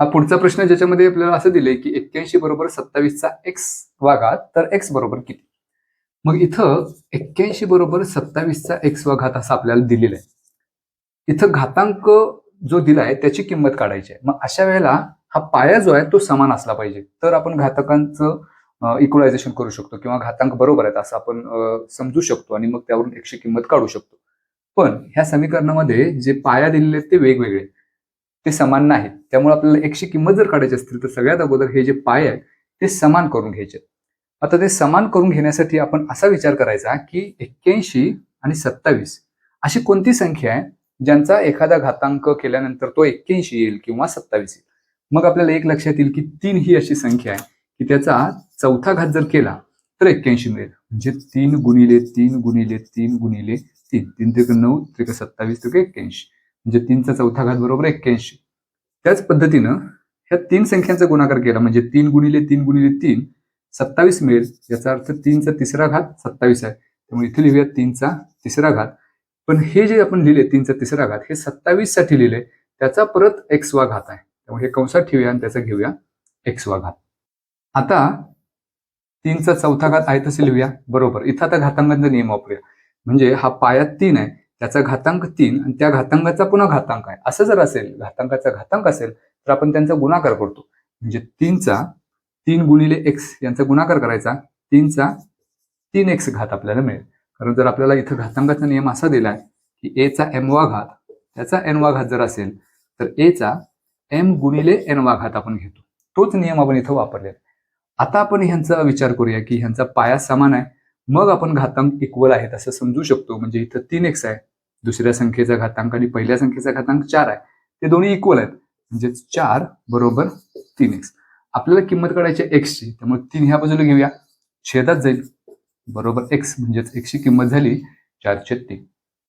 हा पुढचा प्रश्न ज्याच्यामध्ये आपल्याला असं दिलंय की एक्क्याऐंशी बरोबर सत्तावीसचा एक्स वाघात तर एक्स बरोबर किती? मग इथं एक्क्याऐंशी बरोबर सत्तावीसचा एक्स वाघात असं आपल्याला दिलेलं आहे. इथं घातांक जो दिलाय त्याची किंमत काढायची आहे. मग अशा वेळेला हा पाया जो आहे तो समान असला पाहिजे. तर आपण घातकांचं इक्वलायझेशन करू शकतो किंवा घातांक बरोबर आहेत असं आपण समजू शकतो आणि मग त्यावरून एकशे किंमत काढू शकतो. पण ह्या समीकरणामध्ये जे पाया दिलेले आहेत ते वेगवेगळे. ते समान नाहीत. त्यामुळे आपल्याला एकशे किंमत जर काढायची असतील तर सगळ्यात अगोदर हे जे पाय आहेत ते समान करून घ्यायचे. आता ते समान करून घेण्यासाठी आपण असा विचार करायचा की एक्क्याऐंशी आणि सत्तावीस अशी कोणती संख्या आहे ज्यांचा एखादा घातांक केल्यानंतर तो एक्क्याऐंशी येईल किंवा सत्तावीस येईल? मग आपल्याला एक लक्षात येईल की तीन ही अशी संख्या आहे की त्याचा चौथा घात जर केला तर एक्क्याऐंशी मिळेल. म्हणजे तीन गुणिले तीन गुणिले तीन गुणिले तीन. तीन त्रिक नऊ त्रिक सत्तावीस त्रिक एक्क्याऐंशी. म्हणजे तीनचा चौथा घात बरोबर एक्क्याऐंशी. त्याच पद्धतीनं ह्या तीन संख्यांचा गुणाकार केला म्हणजे तीन गुणिले तीन गुणिले तीन सत्तावीस मिळेल. याचा अर्थ तीनचा तिसरा घात सत्तावीस आहे. त्यामुळे इथे लिहूया तीनचा तिसरा घात. पण हे जे आपण लिहिले तीनचा तिसरा घात हे सत्तावीससाठी लिहिले. त्याचा परत एक्स वा घात आहे. त्यामुळे हे कंसात ठेवूया आणि त्याचा घेऊया एक्स वा घात. आता तीनचा चौथा घात आहे तसे लिहूया. बरोबर. इथं आता घातांकांचा नियम वापरूया. म्हणजे हा पायात तीन आहे. त्याचा घातांक तीन आणि त्या घातांकाचा पुन्हा घातांक आहे. असं जर असेल घातांकाचा घातांक असेल तर आपण त्यांचा गुणाकार करतो. म्हणजे तीनचा तीन गुणिले एक्स यांचा गुणाकार करायचा तीनचा तीन एक्स घात आपल्याला मिळेल. कारण जर आपल्याला इथं घातांकाचा नियम असा दिलाय की ए चा एम वा घात त्याचा एन वा घात जर असेल तर ए चा एम गुणिले एन वा घात आपण घेतो. तोच नियम आपण इथं वापरलेला आता आपण ह्यांचा विचार करूया की ह्यांचा पाया समान आहे. मग आपण घातांक इक्वल आहेत असं समजू शकतो. म्हणजे इथं तीन एक्स आहे. दुसऱ्या संख्येचा घातांक आणि पहिल्या संख्येचा घातांक चार आहे. ते दोन्ही इक्वल आहेत. म्हणजे चार बरोबर तीन एक्स आपल्याला किंमत काढायची एक्सची त्यामुळे तीन ह्या बाजूला घेऊया. छेदात जाईल. बरोबर एक्स म्हणजेच एक्सची किंमत झाली चारशे तीन.